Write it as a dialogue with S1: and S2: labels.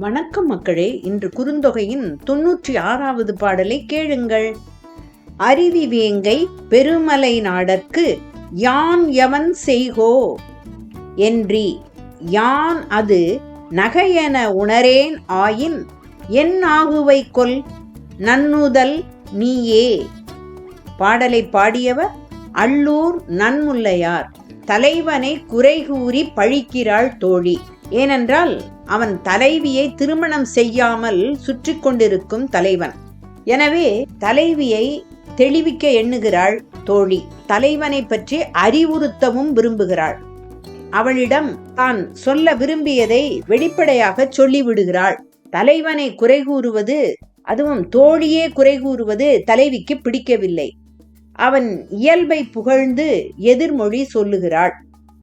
S1: வணக்கம் மக்களே இன்று குறுந்தொகையின் தொன்னூற்றி ஆறாவது பாடலை கேளுங்கள். அருவி வேங்கை பெருமலை நாடற்கு யான் எவன் செய்கோ? என்றி யான் அது நகையென உணரேன் ஆயின் என் ஆகுவை கொல் நன்னுதல் நீயே. பாடலை பாடியவர் அள்ளூர் நன்முல்லையார் தலைவனை குறை கூறி பழிக்கிறாள் தோழி. ஏனென்றால் அவன் தலைவியை திருமணம் செய்யாமல் சுற்றி கொண்டிருக்கும் தலைவன். எனவே தலைவியை தெளிவிக்க எண்ணுகிறாள் தோழி. தலைவனை பற்றி அறிவுறுத்தவும் விரும்புகிறாள். அவளிடம் தான் சொல்ல விரும்பியதை வெளிப்படையாக சொல்லிவிடுகிறாள். தலைவனை குறை கூறுவது அதுவும் தோழியே குறை கூறுவது தலைவிக்கு பிடிக்கவில்லை. அவன் இயல்பை புகழ்ந்து எதிர்மொழி சொல்லுகிறாள்.